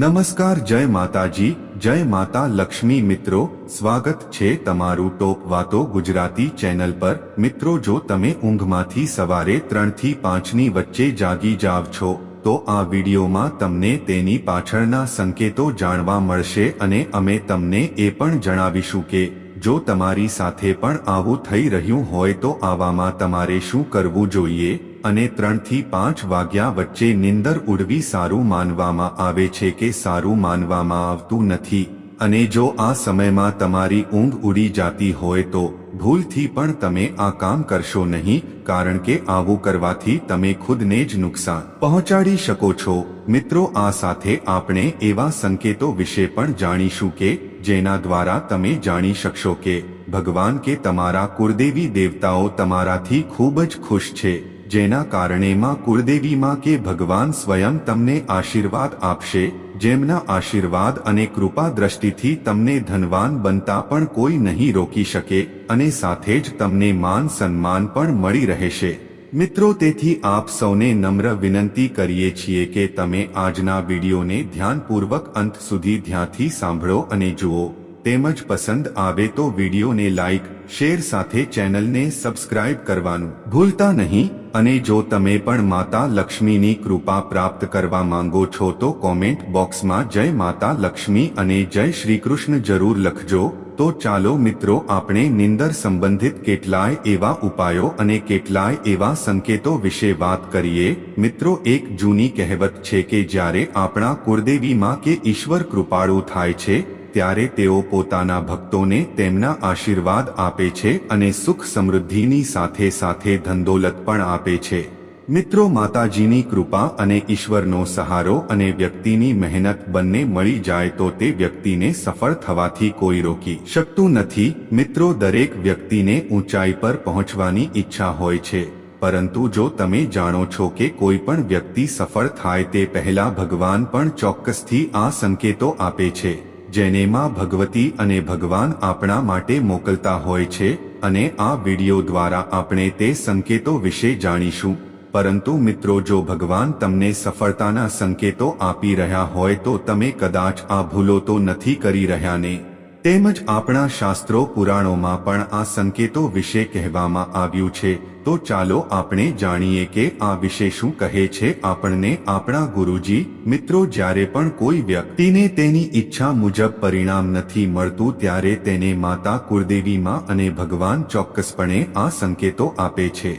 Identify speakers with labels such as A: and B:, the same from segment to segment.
A: નમસ્કાર, જય માતાજી, જય માતા લક્ષ્મી મિત્રો, સ્વાગત છે તમારું ટોપ વાતો ગુજરાતી ચેનલ પર. મિત્રો, જો તમે ઊંઘમાંથી સવારે ત્રણથી પાંચની વચ્ચે જાગી જાવ છો, તો આ વિડીયોમાં તમને તેની પાછળના સંકેતો જાણવા મળશે અને અમે તમને એ પણ જણાવીશું કે, જો તમારી સાથે પણ આવું થઈ રહ્યું હોય તો આવામાં તમારે શું કરવું જોઈએ? અને ત્રણથી પાંચ વાગ્યા વચ્ચે નિંદર ઉડવી સારું માનવામાં આવે છે કે સારું માનવામાં આવતું નથી. અને જો આ સમયમાં તમારી ઊંઘ ઉડી જાતી હોય તો ભૂલથી પણ તમે આ કામ કરશો નહીં, કારણ કે આવું કરવાથી તમે ખુદને જ નુકસાન પહોંચાડી શકો છો. મિત્રો, આ સાથે આપણે એવા સંકેતો વિશે પણ જાણીશું કે જેના દ્વારા તમે જાણી શકશો કે ભગવાન કે તમારા કુળદેવી દેવતાઓ તમારાથી ખૂબ જ ખુશ છે. જેના કારણે માં કુળદેવીમાં કે ભગવાન સ્વયં તમને આશીર્વાદ આપશે, જેમના આશીર્વાદ અને કૃપા દ્રષ્ટિથી તમને ધનવાન બનતા પણ કોઈ નહીં રોકી શકે, અને સાથે જ તમને માન સન્માન પણ મળી રહેશે. મિત્રો, તેથી આપ સૌને નમ્ર વિનંતી કરીએ છીએ કે તમે આજના વિડીયોને ધ્યાનપૂર્વક અંત સુધી ધ્યાનથી સાંભળો અને જુઓ. તેમજ પસંદ આવે તો વિડીયોને લાઇક શેર સાથે ચેનલને સબસ્ક્રાઇબ કરવાનું ભૂલતા નહીં. અને જો તમે પણ માતા લક્ષ્મીની કૃપા પ્રાપ્ત કરવા માંગો છો તો કોમેન્ટ બોક્સમાં જય માતા લક્ષ્મી અને જય શ્રી કૃષ્ણ જરૂર લખજો. તો ચાલો મિત્રો, આપણે નિંદર સંબંધિત કેટલાય એવા ઉપાયો અને કેટલાય એવા સંકેતો વિશે વાત કરીએ. મિત્રો, એક જૂની કહેવત છે કે જ્યારે આપણા કુળદેવીમાં કે ઈશ્વર કૃપાળુ થાય છે ત્યારે તેઓ પોતાના ભક્તોને તેમના આશીર્વાદ આપે છે અને સુખ સમૃદ્ધિની સાથે સાથે ધંદોલત પણ આપે છે. મિત્રો, માતાજીની કૃપા અને ઈશ્વરનો સહારો અને વ્યક્તિની મહેનત બંને મળી જાય તો તે વ્યક્તિને સફળ થવાથી કોઈ રોકી શકતું નથી. મિત્રો, દરેક વ્યક્તિને ઊંચાઈ પર પહોંચવાની ઈચ્છા હોય છે. પરંતુ જો તમે જાણો છો કે કોઈ પણ વ્યક્તિ સફળ થાય તે પહેલા ભગવાન પણ ચોક્કસથી આ સંકેતો આપે છે. જેને માં ભગવતી અને ભગવાન આપણા માટે મોકલતા હોય છે અને આ વિડિયો દ્વારા આપણે તે સંકેતો વિશે જાણીશું. પરંતુ મિત્રો, જો ભગવાન તમને સફળતાના સંકેતો આપી રહ્યા હોય તો તમે કદાચ આ ભૂલો તો નથી કરી રહ્યા ને. તેમજ આપણા શાસ્ત્રો પુરાણોમાં પણ આ સંકેતો વિશે કહેવામાં આવ્યું છે. તો ચાલો આપણે જાણીએ કે આ વિશે શું કહે છે આપણને આપણા ગુરુજી, મિત્રો જ્યારે પણ કોઈ વ્યક્તિને તેની ઈચ્છા મુજબ પરિણામ નથી મળતું ત્યારે તેને માતા કુળદેવીમાં અને ભગવાન ચોક્કસપણે આ સંકેતો આપે છે.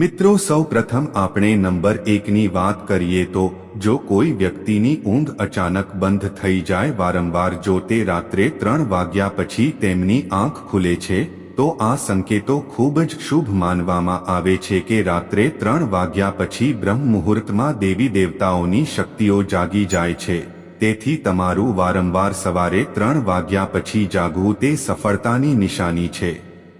A: મિત્રો સૌ પ્રથમ આપણે નંબર એકની વાત કરીએ તો, જો કોઈ વ્યક્તિની ઊંઘ અચાનક બંધ થઈ જાય વારંવાર જો તે રાત્રે ત્રણ વાગ્યા પછી તેમની આંખ ખુલે છે, તો આ સંકેતો ખૂબ જ શુભ માનવામાં આવે છે કે રાત્રે ત્રણ વાગ્યા પછી બ્રહ્મ મુહૂર્તમાં દેવી દેવતાઓની શક્તિઓ જાગી જાય છે. તેથી તમારું વારંવાર સવારે ત્રણ વાગ્યા પછી જાગવું તે સફળતાની નિશાની છે.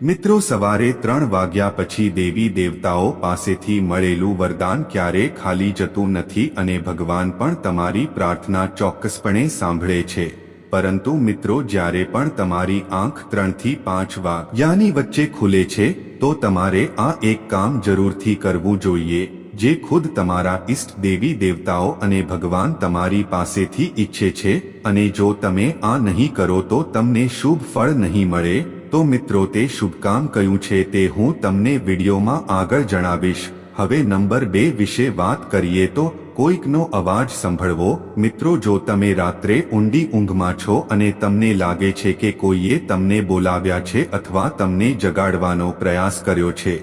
A: મિત્રો, સવારે ત્રણ વાગ્યા પછી દેવી દેવતાઓ પાસેથી મળેલું વરદાન ક્યારે ખાલી જતું નથી અને ભગવાન પણ તમારી પ્રાર્થના ચોક્કસપણે સાંભળે છે. પરંતુ મિત્રો, જ્યારે પણ તમારી આંખ ત્રણથી પાંચ વાગ્યાની વચ્ચે ખુલે છે, તો તમારે આ એક કામ જરૂરથી કરવું જોઈએ, જે ખુદ તમારા ઈષ્ટ દેવી દેવતાઓ અને ભગવાન તમારી પાસેથી ઈચ્છે છે, અને જો તમે આ નહીં કરો તો તમને શુભ ફળ નહીં મળે તો મિત્રો તે શુભ કામ કયું છે તે હું તમને વિડીયોમાં આગળ જણાવીશ. હવે નંબર બે વિશે વાત કરીએ તો કોઈકનો અવાજ સંભળવો. મિત્રો જો તમે રાત્રે ઊંડી ઊંઘમાં છો અને તમને લાગે છે કે કોઈએ તમને બોલાવ્યા છે અથવા તમને જગાડવાનો પ્રયાસ કર્યો છે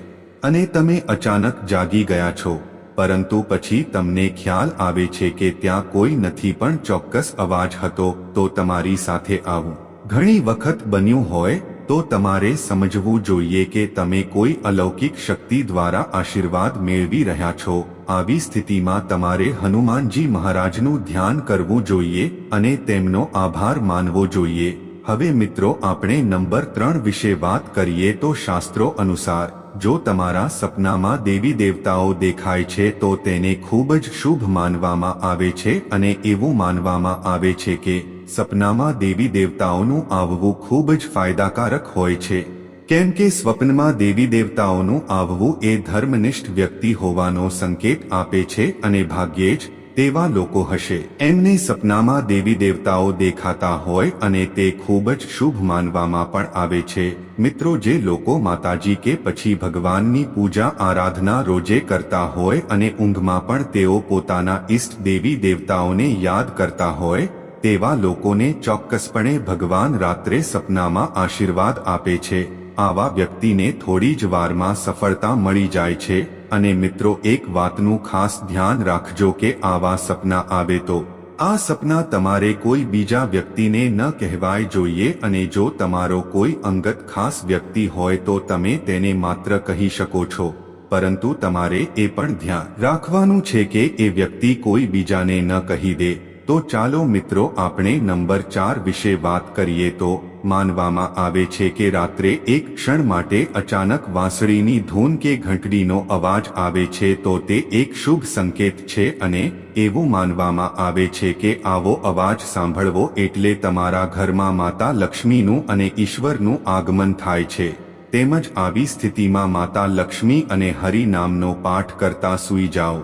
A: અને તમે અચાનક જાગી ગયા છો, પરંતુ પછી તમને ખ્યાલ આવે છે કે ત્યાં કોઈ નથી પણ ચોક્કસ અવાજ હતો, તો તમારી સાથે આવું. ઘણી વખત બન્યું હોય તો તમારે સમજવું જોઈએ કે તમે કોઈ અલૌકિક શક્તિ દ્વારા આશીર્વાદ મેળવી રહ્યા છો. આવી સ્થિતિમાં તમારે હનુમાનજી મહારાજનું ધ્યાન કરવું જોઈએ અને તેમનો આભાર માનવો જોઈએ. હવે મિત્રો, આપણે નંબર ત્રણ વિશે વાત કરીએ તો શાસ્ત્રો અનુસાર, જો તમારા સપનામાં દેવી દેવતાઓ દેખાય છે તો તેને ખૂબ જ શુભ માનવામાં આવે છે અને એવું માનવામાં આવે છે કે સપનામાં દેવી દેવતાઓનું આવવું ખૂબ જ ફાયદાકારક હોય છે. કેમ કે સ્વપ્નમાં દેવી દેવતાઓનું આવવું એ ધર્મનિષ્ઠ વ્યક્તિ હોવાનો સંકેત આપે છે અને ભાગ્યે જ તેવા લોકો હશે. એમને સપનામાં દેવી દેવતાઓ દેખાતા હોય અને તે ખૂબ જ શુભ માનવામાં પણ આવે છે. મિત્રો, જે લોકો માતાજી કે પછી ભગવાનની પૂજા આરાધના રોજે કરતા હોય અને ઊંઘમાં પણ તેઓ પોતાના ઈષ્ટ દેવી દેવતાઓને યાદ કરતા હોય તેવા લોકોને ચોક્કસપણે ભગવાન રાત્રે સપનામાં આશીર્વાદ આપે છે. આવા વ્યક્તિને થોડી જ વારમાં સફળતા મળી જાય છે. અને મિત્રો, એક વાતનું ખાસ ધ્યાન રાખજો કે આવા સપના આવે તો. આ સપના તમારે કોઈ બીજા વ્યક્તિને ન કહેવાય જોઈએ અને જો તમારો કોઈ અંગત ખાસ વ્યક્તિ હોય તો તમે તેને માત્ર કહી શકો છો. પરંતુ તમારે એ પણ ધ્યાન રાખવાનું છે કે એ વ્યક્તિ કોઈ બીજાને ન કહી દે. તો ચાલો મિત્રો આપણે નંબર ચાર વિશે વાત કરીએ તો માનવામાં આવે છે કે રાત્રે એક ક્ષણ માટે અચાનક વાંસળીની ધૂન કે ઘંટડીનો અવાજ આવે છે તો તે એક શુભ સંકેત છે અને એવું માનવામાં આવે છે કે આવો અવાજ સાંભળવો એટલે તમારા ઘરમાં માતા લક્ષ્મીનું અને ઈશ્વરનું આગમન થાય છે. તેમજ આવી સ્થિતિમાં માતા લક્ષ્મી અને હરિ નામનો પાઠ કરતા સૂઈ જાઓ.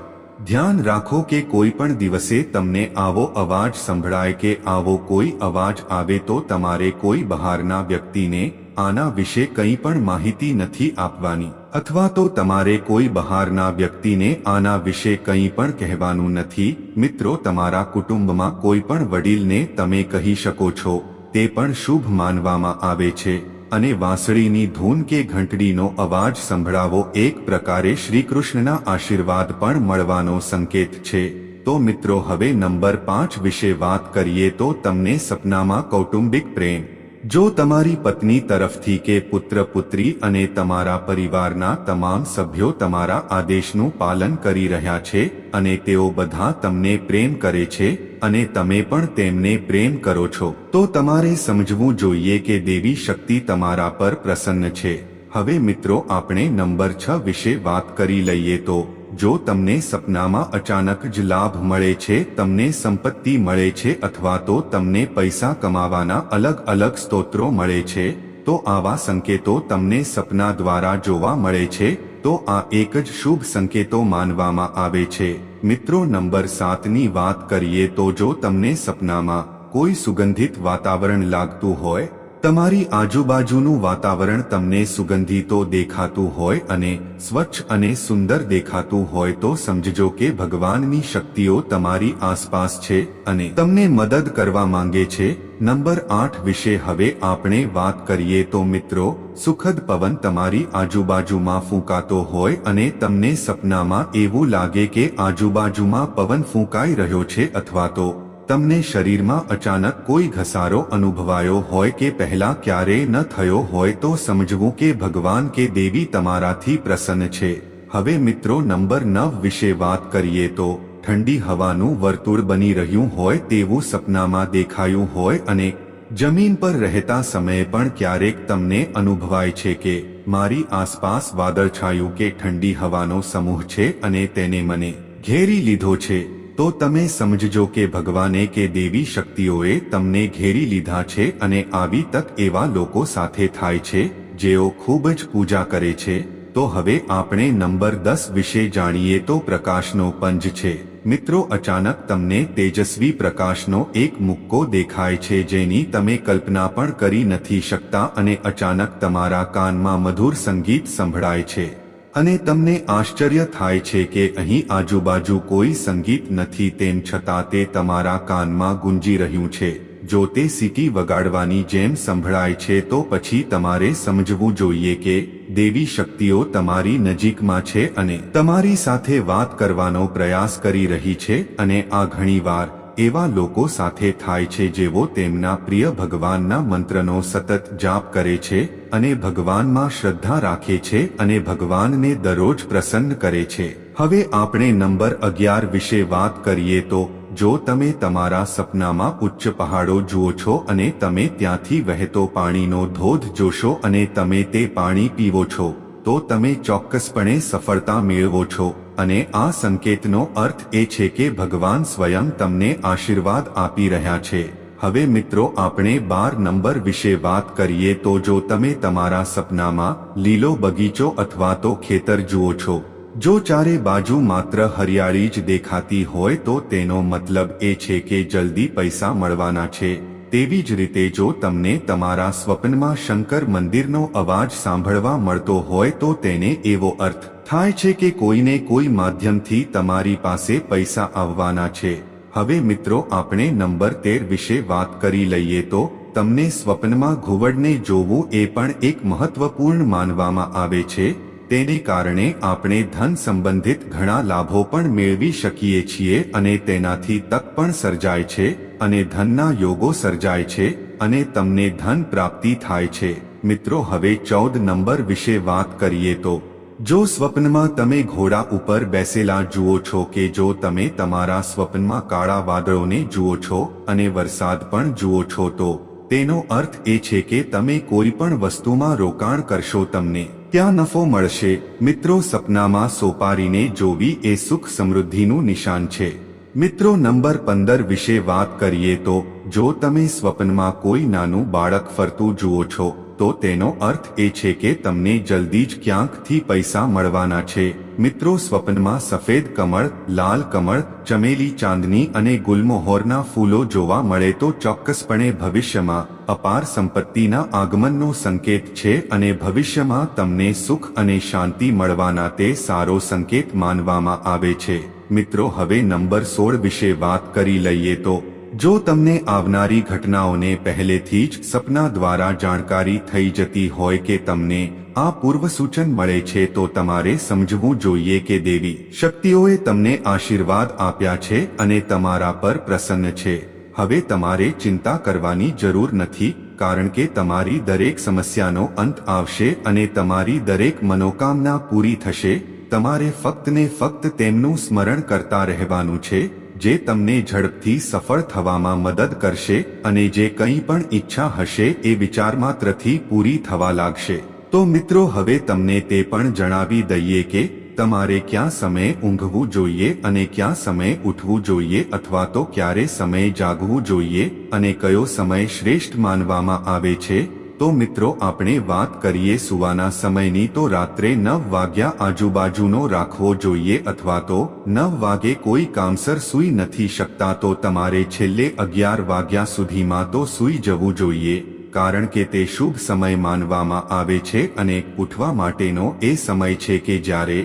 A: ધ્યાન રાખો કે કોઈ પણ દિવસે તમને આવો અવાજ સંભળાય કે આવો કોઈ અવાજ આવે તો તમારે કોઈ બહારના વ્યક્તિને આના વિશે કંઈ પણ માહિતી નથી આપવાની. અથવા તો તમારે કોઈ બહારના વ્યક્તિને આના વિશે કંઈ પણ કહેવાનું નથી. મિત્રો, તમારા કુટુંબમાં કોઈ પણ વડીલને તમે કહી શકો છો, તે પણ શુભ માનવામાં આવે છે. અને વાંસળીની ધૂન કે ઘંટડીનો અવાજ સંભળાવો એક પ્રકારે શ્રીકૃષ્ણના આશીર્વાદ પણ મળવાનો સંકેત છે. તો મિત્રો, હવે નંબર પાંચ વિશે વાત કરીએ તો તમને સપનામાં કૌટુંબિક પ્રેમ. જો તમારી પત્ની તરફથી કે પુત્ર, પુત્રી અને તમારા પરિવારના તમામ સભ્યો તમારા આદેશનું પાલન કરી રહ્યા છે અને તેઓ બધા તમને પ્રેમ કરે છે અને તમે પણ તેમને પ્રેમ કરો છો, તો તમારે સમજવું જોઈએ કે દેવી શક્તિ તમારા પર પ્રસન્ન છે. હવે મિત્રો, આપણે નંબર છ વિશે વાત કરી લઈએ તો જો તમને સપનામાં અચાનક જ લાભ મળે છે, તમને સંપત્તિ મળે છે અથવા તો તમને પૈસા કમાવાના અલગ અલગ સ્તોત્રો મળે છે, તો આવા સંકેતો તમને સપના દ્વારા જોવા મળે છે, તો આ એક જ શુભ સંકેતો માનવામાં આવે છે. મિત્રો, નંબર સાતની વાત કરીએ તો જો તમને સપનામાં કોઈ સુગંધિત વાતાવરણ લાગતું હોય તમારી આજુબાજુનું વાતાવરણ તમને સુગંધિતો દેખાતું હોય અને સ્વચ્છ અને સુંદર દેખાતું હોય તો સમજજો કે ભગવાનની શક્તિઓ તમારી આસપાસ છે અને તમને મદદ કરવા માંગે છે. નંબર આઠ વિશે હવે આપણે વાત કરીએ તો મિત્રો, સુખદ પવન તમારી આજુબાજુમાં ફૂંકાતો હોય અને તમને સપનામાં એવું લાગે કે આજુબાજુમાં પવન ફૂંકાઈ રહ્યો છે અથવા તો તમને શરીરમાં અચાનક કોઈ ઘસારો અનુભવાયો હોય કે પહેલા ક્યારેય ન થયો હોય તો સમજવું કે ભગવાન કે દેવી તમારાથી પ્રસન્ન છે. હવે મિત્રો નંબર નવ વિશે વાત કરીએ તો, ઠંડી હવાનું વર્તુળ બની રહ્યું હોય તેવું સપનામાં દેખાયું હોય અને જમીન પર રહેતા સમયે પણ ક્યારેક તમને અનુભવાય છે કે, મારી આસપાસ વાદળછાયું કે ઠંડી હવાનો સમૂહ છે અને તેને મને ઘેરી લીધો છે. તો તમે સમજજો કે ભગવાને કે દેવી શક્તિઓએ તમને ઘેરી લીધા છે અને આવી તક એવા લોકો સાથે થાય છે, જેઓ ખૂબ જ પૂજા કરે છે. તો હવે આપણે નંબર દસ વિશે જાણીએ તો પ્રકાશનો પંજ છે. મિત્રો, અચાનક તમને તેજસ્વી પ્રકાશનો એક મુક્કો દેખાય છે જેની તમે કલ્પના પણ કરી નથી શકતા અને અચાનક તમારા કાનમાં મધુર સંગીત સંભળાય છે. અને તમને આશ્ચર્ય થાય છે કે અહીં આજુબાજુ કોઈ સંગીત નથી તેમ છતાં તે તમારા કાનમાં ગુંજી રહ્યું છે. જો તે સીટી વગાડવાની જેમ સંભળાય છે તો પછી તમારે સમજવું જોઈએ કે દેવી શક્તિઓ તમારી નજીકમાં છે અને તમારી સાથે વાત કરવાનો પ્રયાસ કરી રહી છે અને આ ઘણીવાર એવા લોકો સાથે થાય છે જેઓ તેમના પ્રિય ભગવાનના મંત્રનો સતત જાપ કરે છે અને ભગવાનમાં શ્રદ્ધા રાખે છે અને ભગવાનને દરરોજ પ્રસન્ન કરે છે. હવે આપણે નંબર અગિયાર વિશે વાત કરીએ તો, જો તમે તમારા સપનામાં ઉચ્ચ પહાડો જુઓ છો અને તમે ત્યાંથી વહેતો પાણીનો ધોધ જોશો અને તમે તે પાણી પીવો છો, તો તમે ચોક્કસપણે સફળતા મેળવો છો. અને આ સંકેતનો અર્થ એ છે કે ભગવાન સ્વયં તમને આશીર્વાદ આપી રહ્યા છે. હવે મિત્રો, આપણે બાર નંબર વિશે વાત કરીએ તો જો તમે તમારા સપનામાં લીલો બગીચો અથવા તો ખેતર જુઓ છો, જો ચારે બાજુ માત્ર હરિયાળી જ દેખાતી હોય તો તેનો મતલબ એ છે કે જલ્દી પૈસા મળવાના છે. તેવી જ રીતે જો તમને તમારા સ્વપ્નમાં શંકર મંદિરનો અવાજ સાંભળવા મળતો હોય તો તેને એવો અર્થ થાય છે કે કોઈને કોઈ માધ્યમથી તમારી પાસે પૈસા આવવાના છે. હવે મિત્રો, આપણે નંબર તેર વિશે વાત કરી લઈએ તો, તમને સ્વપ્નમાં ઘુવડને જોવું એ પણ એક મહત્વપૂર્ણ માનવામાં આવે છે. તેને કારણે આપણે ધન સંબંધિત ઘણા લાભો પણ મેળવી શકીએ છીએ અને તેનાથી તક પણ સર્જાય છે અને ધનના યોગો સર્જાય છે અને તમને ધન પ્રાપ્તિ થાય છે. મિત્રો, હવે ચૌદ નંબર વિશે વાત કરીએ તો જો સ્વપ્નમાં તમે ઘોડા ઉપર બેસેલા જુઓ છો કે જો તમે તમારા સ્વપ્નમાં કાળા વાદળોને જુઓ છો અને વરસાદ પણ જુઓ છો તો, તેનો અર્થ એ છે કે તમે કોઈ પણ વસ્તુમાં રોકાણ કરશો તમને. ત્યાં નફો મળશે. મિત્રો સપનામાં સોપારીને જોવી એ સુખ સમૃદ્ધિનું નિશાન છે. મિત્રો નંબર પંદર વિશે વાત કરીએ તો, જો તમે સ્વપ્નમાં કોઈ નાનું બાળક ફરતું જુઓ છો તો તેનો અર્થ એ છે કે તમને જલ્દી જ ક્યાંકથી પૈસા મળવાના છે. મિત્રો, સ્વપ્નમાં સફેદ કમળ, લાલ કમળ, ચમેલી ચાંદની અને ગુલમોહોરના ફૂલો જોવા મળે તો ચોક્કસપણે ભવિષ્યમાં અપાર સંપત્તિના આગમનનો સંકેત છે અને ભવિષ્યમાં તમને સુખ અને શાંતિ મળવાના તે સારો સંકેત માનવામાં આવે છે. મિત્રો, હવે નંબર સોળ વિશે વાત કરી લઈએ તો જો તમને આવનારી ઘટનાઓને પહેલેથી જ સપના દ્વારા જાણકારી થઈ જતી હોય કે તમને આ પૂર્વ સૂચન મળે છે તો તમારે સમજવું જોઈએ કે દેવી શક્તિઓએ તમને આશીર્વાદ આપ્યા છે અને તમારા પર પ્રસન્ન છે. હવે તમારે ચિંતા કરવાની જરૂર નથી, કારણ કે તમારી દરેક સમસ્યાનો અંત આવશે અને તમારી દરેક મનોકામના પૂરી થશે. તમારે ફક્ત ને ફક્ત તેમનું સ્મરણ કરતા રહેવાનું છે જે તમને ઝડપથી સફળ થવામાં મદદ કરશે અને જે કંઈ પણ ઈચ્છા હશે એ વિચાર માત્રથી પૂરી થવા લાગશે. તો મિત્રો, હવે તમને તે પણ જણાવી દઈએ કે તમારે ક્યાં સમયે ઊંઘવું જોઈએ અને ક્યાં સમયે ઉઠવું જોઈએ અથવા તો ક્યારે સમયે જાગવું જોઈએ અને કયો સમય શ્રેષ્ઠ માનવામાં આવે છે? તો મિત્રો, આપણે વાત કરીએ સુવાના સમયની. તો રાત્રે નવ વાગ્યા આજુબાજુનો રાખવો જોઈએ અથવા તો નવ વાગે કોઈ કામસર સૂઈ નથી શકતા. તો તમારે છેલ્લે અગિયાર વાગ્યા સુધીમાં તો સૂઈ જવું જોઈએ, કારણ કે તે શુભ સમય માનવામાં આવે છે અને ઉઠવા માટેનો એ સમય છે કે જ્યારે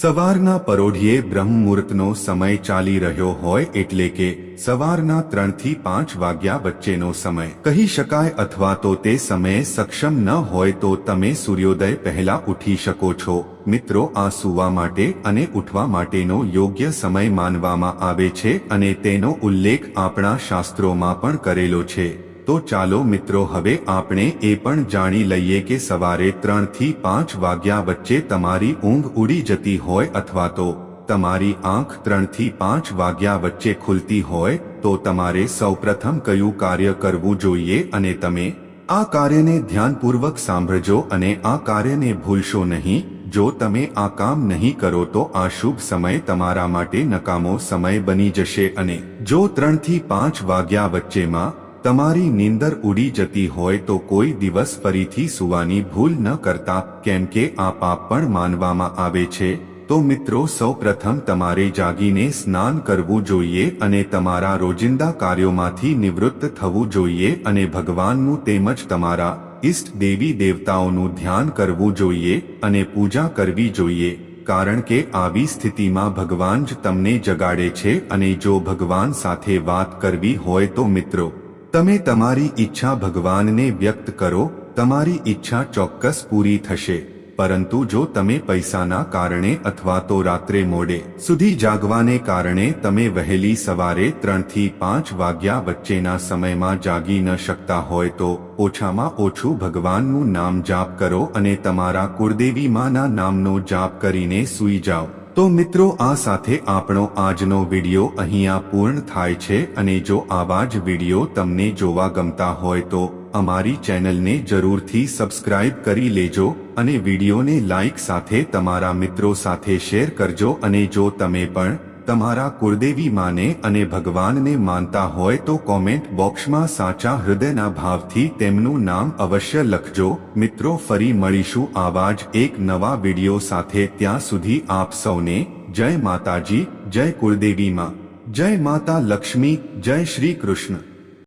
A: સવારના પરોઢિયે બ્રહ્મમુહૂર્તનો સમય ચાલી રહ્યો હોય એટલે કે સવારના ત્રણથી પાંચ વાગ્યા વચ્ચેનો સમય. કહી શકાય અથવા તો તે સમયે સક્ષમ ન હોય તો તમે સૂર્યોદય પહેલા ઉઠી શકો છો. મિત્રો, આ સૂવા માટે અને ઉઠવા માટેનો યોગ્ય સમય માનવામાં આવે છે અને તેનો ઉલ્લેખ આપણા શાસ્ત્રોમાં પણ કરેલો છે. તો ચાલો મિત્રો હવે આપણે એ પણ જાણી લઈએ કે સવારે ત્રણથી પાંચ વાગ્યા વચ્ચે તમારી ઊંઘ ઉડી જતી હોય અથવા તો તમારી આંખ ત્રણથી પાંચ વાગ્યા વચ્ચે ખુલતી હોય, તો તમારે સૌપ્રથમ કયું કાર્ય કરવું જોઈએ અને તમે આ કાર્યને ધ્યાનપૂર્વક સાંભળજો અને આ કાર્યને ભૂલશો નહીં. જો તમે આ કામ નહીં કરો તો આ શુભ સમય તમારા માટે નકામો સમય બની જશે અને જો ત્રણથી પાંચ વાગ્યા વચ્ચેમાં તમારી નીંદર ઉડી જતી હોય તો કોઈ દિવસ ફરીથી સુવાની ભૂલ ન કરતા, કેમ કે આ પાપ પણ માનવામાં આવે છે. તો મિત્રો સૌ પ્રથમ તમારે જાગીને સ્નાન કરવું જોઈએ અને તમારા રોજિંદા કાર્યોમાંથી નિવૃત્ત થવું જોઈએ અને ભગવાનનું તેમજ તમારા ઈષ્ટ દેવી દેવતાઓનું ધ્યાન કરવું જોઈએ અને પૂજા કરવી જોઈએ. કારણ કે આવી સ્થિતિમાં ભગવાન જ તમને જગાડે છે અને જો ભગવાન સાથે વાત કરવી હોય તો મિત્રો તમે તમારી ઈચ્છા ભગવાનને વ્યક્ત કરો, તમારી ઈચ્છા ચોક્કસ પૂરી થશે. પરંતુ જો તમે પૈસાના કારણે અથવા તો રાત્રે મોડે સુધી જાગવાને કારણે તમે વહેલી સવારે ત્રણથી પાંચ વાગ્યા વચ્ચેના સમયમાં જાગી ન શકતા હોય તો ઓછામાં ઓછું ભગવાનનું નામ જાપ કરો અને તમારા કુળદેવી માના નામનો જાપ કરીને સૂઈ જાઓ. તો મિત્રો, આ સાથે આપણો આજનો વીડિયો અહીંયા પૂર્ણ થાય છે અને જો આવા જ વિડિયો તમને જોવા ગમતા હોય તો અમારી ચેનલને જરૂરથી સબસ્ક્રાઇબ કરી લેજો અને વિડીયોને લાઇક સાથે તમારા મિત્રો સાથે શેર કરજો અને જો તમે પણ તમારા કુળદેવી માને અને ભગવાનને માનતા હોય તો કોમેન્ટ બોક્સમાં સાચા હૃદયના ભાવથી તેમનું નામ અવશ્ય લખજો. મિત્રો, ફરી મળીશું આવા જ એક નવા વિડિયો સાથે. ત્યાં સુધી આપ સૌને જય માતાજી, જય કુળદેવી માં. જય માતા લક્ષ્મી, જય શ્રી કૃષ્ણ.